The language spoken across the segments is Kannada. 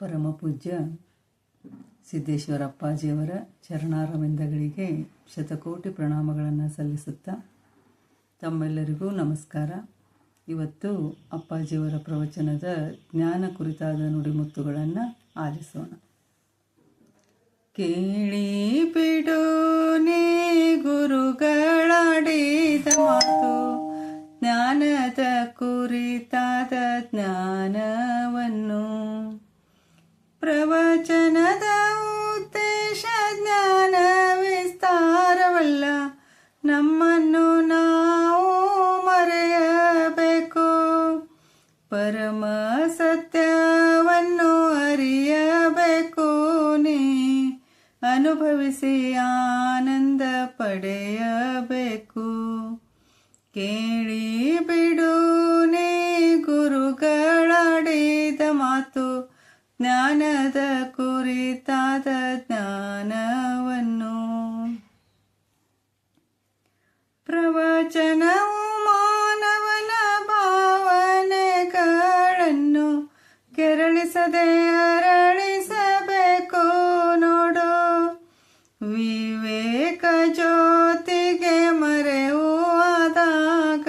ಪರಮ ಪೂಜ್ಯ ಸಿದ್ದೇಶ್ವರ ಅಪ್ಪಾಜಿಯವರ ಚರಣಾರವಿಂದಗಳಿಗೆ ಶತಕೋಟಿ ಪ್ರಣಾಮಗಳನ್ನು ಸಲ್ಲಿಸುತ್ತಾ ತಮ್ಮೆಲ್ಲರಿಗೂ ನಮಸ್ಕಾರ. ಇವತ್ತು ಅಪ್ಪಾಜಿಯವರ ಪ್ರವಚನದ ಜ್ಞಾನ ಕುರಿತಾದ ನುಡಿಮುತ್ತುಗಳನ್ನು ಆಲಿಸೋಣ. ಕೇಳಿ ಬಿಡು ನೀ ಗುರುಗಳಾಡಿದ ಮಾತು, ಜ್ಞಾನದ ಕುರಿತಾದ ಜ್ಞಾನವನ್ನು ಪ್ರವಚನದ ಉದ್ದೇಶ, ಜ್ಞಾನ ವಿಸ್ತಾರವಲ್ಲ. ನಮ್ಮನ್ನು ನಾವು ಮರೆಯಬೇಕು. ಪರಮ ಸತ್ಯವನ್ನು ಅರಿಯಬೇಕು. ನೀ ಅನುಭವಿಸಿ ಆನಂದ ಪಡೆಯಬೇಕು. ಕೇಳಿ ಬಿಡು ನೀ ಗುರುಗಳಾಡಿದ ಮಾತು. ಜ್ಞಾನದ ಕುರಿತಾದ ಜ್ಞಾನವನ್ನು ಪ್ರವಚನವು ಮಾನವನ ಭಾವನೆಗಳನ್ನು ಕೆರಳಿಸದೆ ಅರಳಿಸಬೇಕು. ನೋಡು, ವಿವೇಕ ಜ್ಯೋತಿಗೆ ಆದಾಗ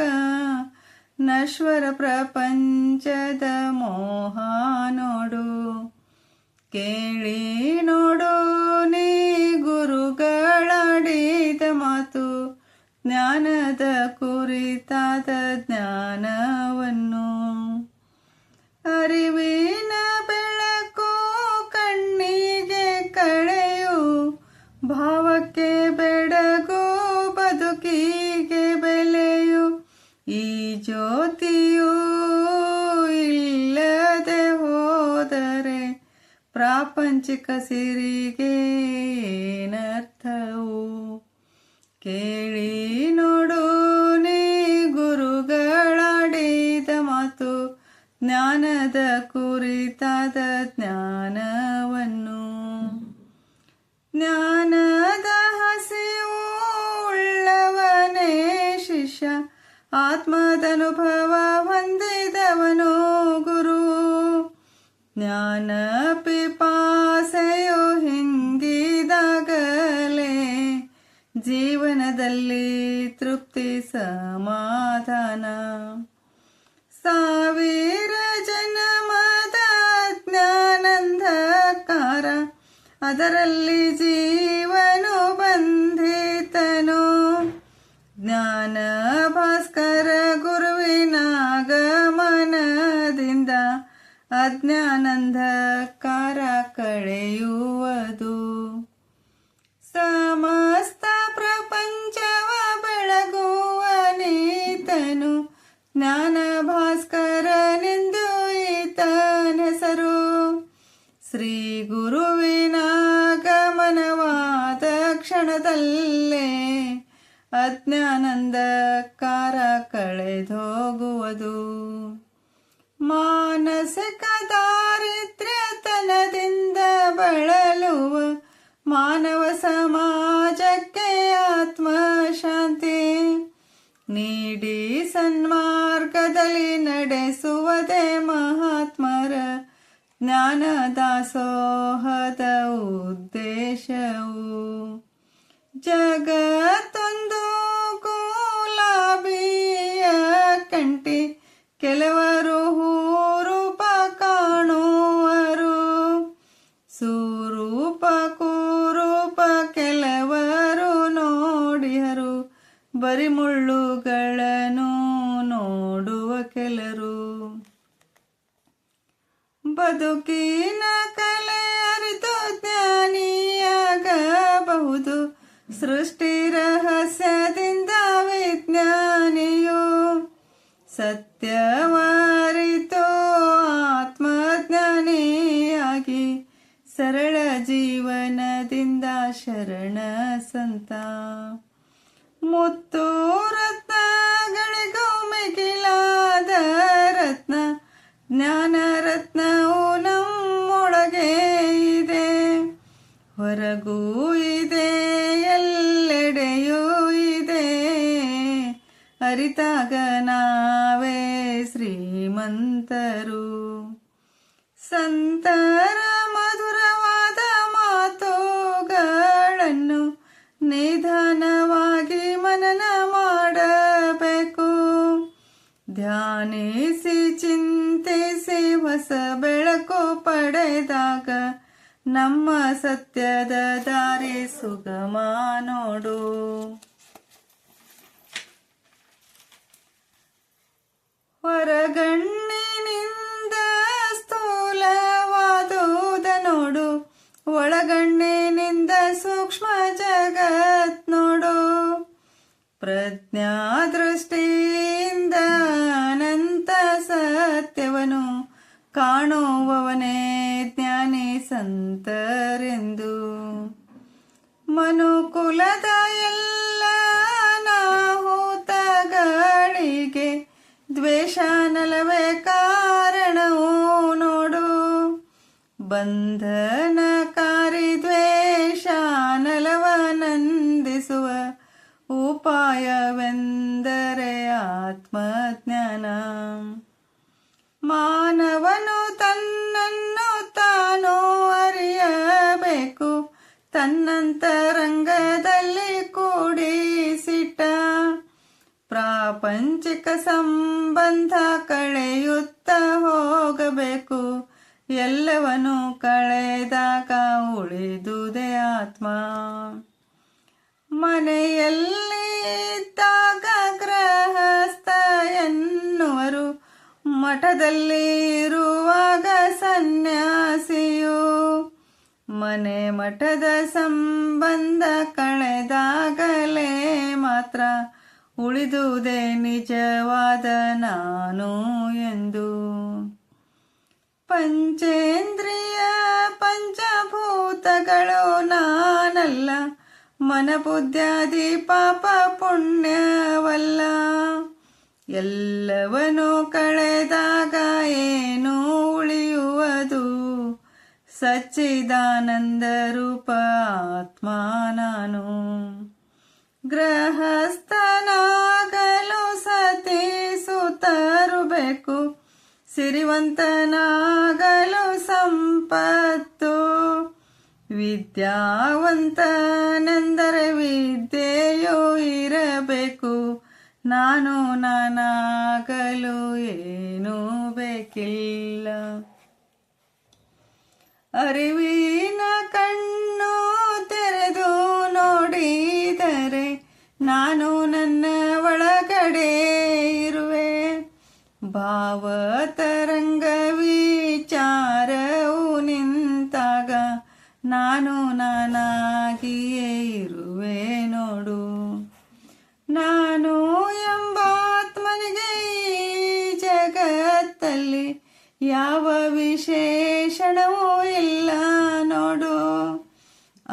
ನಶ್ವರ ಪ್ರಪಂಚದ ಮೋಹ ನೋಡು. ಕೇಳಿ ನೋಡು ನೀ ಗುರುಗಳಾಡಿದ ಮಾತು ಜ್ಞಾನದ ಕುರಿತಾದ ಜ್ಞಾನವನ್ನು ಪ್ರಾಪಂಚಿಕ ಸಿರಿಗೆ ಏನರ್ಥವು? ಕೇಳಿ ನೋಡು ನೀ ಗುರುಗಳಾಡಿದ ಮಾತು, ಜ್ಞಾನದ ಕುರಿತಾದ ಜ್ಞಾನವನ್ನು. ಜ್ಞಾನದ ಹಸಿವು ಉಳ್ಳವನೇ ಶಿಷ್ಯ ಆತ್ಮದನುಭವ ಹೊಂದಿದವನು ಜ್ಞಾನ ಪಿಪಾಸೆಯು ಹಿಂಗಿದಾಗಲೇ ಜೀವನದಲ್ಲಿ ತೃಪ್ತಿ ಸಮಾಧಾನ. ಸಾವಿರ ಜನಮದ ಜ್ಞಾನಂಧಕಾರ. ಅದರಲ್ಲಿ ಜೀವನು ಅಜ್ಞಾನಂಧಕಾರ ಕಳೆಯುವುದು ಸಮಸ್ತ ಪ್ರಪಂಚವ ಬೆಳಗುವ ನೀತನು ಜ್ಞಾನ ಭಾಸ್ಕರನೆಂದು ಈತನೆಸರು ಶ್ರೀ ಗುರುವಿನ ಗಮನವಾದ ಕ್ಷಣದಲ್ಲೇ ಅಜ್ಞಾನಂದಕಾರ ಕಳೆದೋಗುವುದು ಮಾನಸಿಕ ದಾರಿದ್ರ್ಯತನದಿಂದ ಬಳಲುವ ಮಾನವ ಸಮಾಜಕ್ಕೆ ಆತ್ಮಶಾಂತಿ ನೀಡಿ ಸನ್ಮಾರ್ಗದಲ್ಲಿ ನಡೆಸುವುದೇ ಮಹಾತ್ಮರ ಜ್ಞಾನ ದಾಸೋಹದ ಉದ್ದೇಶವು. ಜಗತ್ತೊಂದು ಗುಲಾಬಿಯ ಕಂಟಿ ಕೆಲವರು ಹೂರೂಪ ಕಾಣುವರು, ಸುರೂಪ ಕುರೂಪ ಕೆಲವರು ನೋಡಿಯರು. ಬರಿ ಮುಳ್ಳುಗಳನ್ನು ನೋಡುವ ಕೆಲರು. ಬದುಕಿನ ಕಲೆ ಅರಿತು ಜ್ಞಾನಿಯಾಗಬಹುದು. ಸೃಷ್ಟಿ ರಹಸ್ಯದಿಂದ ವಿಜ್ಞಾನಿಯು ಸತ್ಯವರಿತು ಆತ್ಮಜ್ಞಾನಿಯಾಗಿ ಸರಳ ಜೀವನದಿಂದ ಶರಣ ಸಂತ. ಮುತ್ತು ರತ್ನಗಳಿಗೂ ಮಿಗಿಲಾದ ರತ್ನ, ಜ್ಞಾನ ರತ್ನವು ನಮ್ಮೊಳಗೆ ಇದೆ. ಹೊರಗೂ ಅರಿತಾಗ ನಾವೇ ಶ್ರೀಮಂತರು. ಸಂತರ ಮಧುರವಾದ ಮಾತುಗಳನ್ನು ನಿಧಾನವಾಗಿ ಮನನ ಮಾಡಬೇಕು. ಧ್ಯಾನಿಸಿ, ಚಿಂತಿಸಿ, ಹೊಸ ಬೆಳಕು ಪಡೆದಾಗ ನಮ್ಮ ಸತ್ಯದ ದಾರಿ ಸುಗಮ ನೋಡು. ಹೊರಗಣ್ಣಿನಿಂದ ಸ್ಥೂಲವಾದುದ ನೋಡು. ಒಳಗಣ್ಣಿನಿಂದ ಸೂಕ್ಷ್ಮ ಜಗತ್ ನೋಡು. ಪ್ರಜ್ಞಾ ದೃಷ್ಟಿಯಿಂದ ಅನಂತ ಸತ್ಯವನು ಕಾಣುವವನೇ ಜ್ಞಾನಿ ಸಂತರೆಂದು ಮನುಕುಲದ ಬಂಧನಕಾರಿ ದ್ವೇಷ ನಲವನಂದಿಸುವ ಉಪಾಯವೆಂದರೆ ಆತ್ಮಜ್ಞಾನ. ಮಾನವನು ತನ್ನನ್ನು ತಾನು ಅರಿಯಬೇಕು, ತನ್ನಂತರಂಗದಲ್ಲಿ ಕೂಡಿಸಿಟ್ಟ ಪ್ರಾಪಂಚಿಕ ಸಂಬಂಧ ಕಳೆಯುತ್ತ ಹೋಗಬೇಕು ಎಲ್ಲವನು ಕಳೆದಾಗ ಉಳಿದುದೆ ಆತ್ಮ. ಮನೆಯಲ್ಲಿ ಇದ್ದಾಗ ಗೃಹಸ್ಥ ಎನ್ನುವರು ಮಠದಲ್ಲಿ ಇರುವಾಗ ಸನ್ಯಾಸಿಯು. ಮನೆ ಮಠದ ಸಂಬಂಧ ಕಳೆದಾಗಲೇ ಮಾತ್ರ ಉಳಿದುದೇ ನಿಜವಾದ ನಾನು ಎಂದು ಪಂಚೇಂದ್ರಿಯ ಪಂಚಭೂತಗಳು ನಾನಲ್ಲ ಮನಬುದ್ಧಾದಿ ಪಾಪ ಪುಣ್ಯವಲ್ಲ. ಎಲ್ಲವನು ಕಳೆದಾಗ ಏನು ಉಳಿಯುವುದು? ಸಚ್ಚಿದಾನಂದ ರೂಪ ಆತ್ಮ ನಾನು. ಗೃಹಸ್ಥನಾಗಲು ಸತಿ ಸುತರು ಬೇಕು ಸಿರಿವಂತನಾಗಲು ಸಂಪತ್ತು. ವಿದ್ಯಾವಂತನೆಂದರೆ ವಿದ್ಯೆಯೂ ಇರಬೇಕು. ನಾನು ನಾನಾಗಲು ಏನೂ ಬೇಕಿಲ್ಲ. ಅರಿವಿನ ಕಣ್ಣು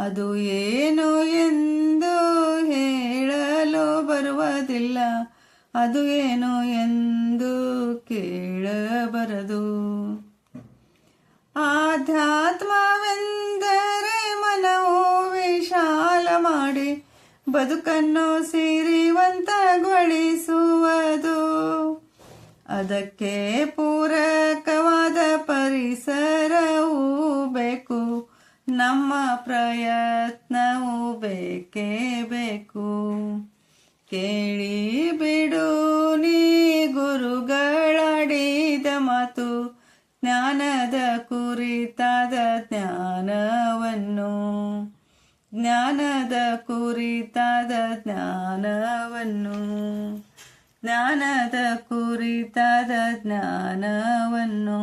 ಅದು ಏನು ಎಂದು ಹೇಳಲು ಬರುವುದಿಲ್ಲ. ಅದು ಏನು ಎಂದು ಕೇಳಬರದು. ಆಧ್ಯಾತ್ಮವೆಂದರೆ ಮನವು ವಿಶಾಲ ಮಾಡಿ, ಬದುಕನ್ನು ಸಿರಿವಂತಗೊಳಿಸುವುದು. ಅದಕ್ಕೆ ಪೂರಕವಾದ ಪರಿಸರವೂ ಬೇಕು. ನಮ್ಮ ಪ್ರಯತ್ನವು ಬೇಕೇ ಬೇಕು. ಕೇಳಿ ಬಿಡು ನೀ ಗುರುಗಳಾಡಿದ ಮಾತು, ಜ್ಞಾನದ ಕುರಿತಾದ ಜ್ಞಾನವನ್ನು. ಜ್ಞಾನದ ಕುರಿತಾದ ಜ್ಞಾನವನ್ನು. ಜ್ಞಾನದ ಕುರಿತಾದ ಜ್ಞಾನವನ್ನು.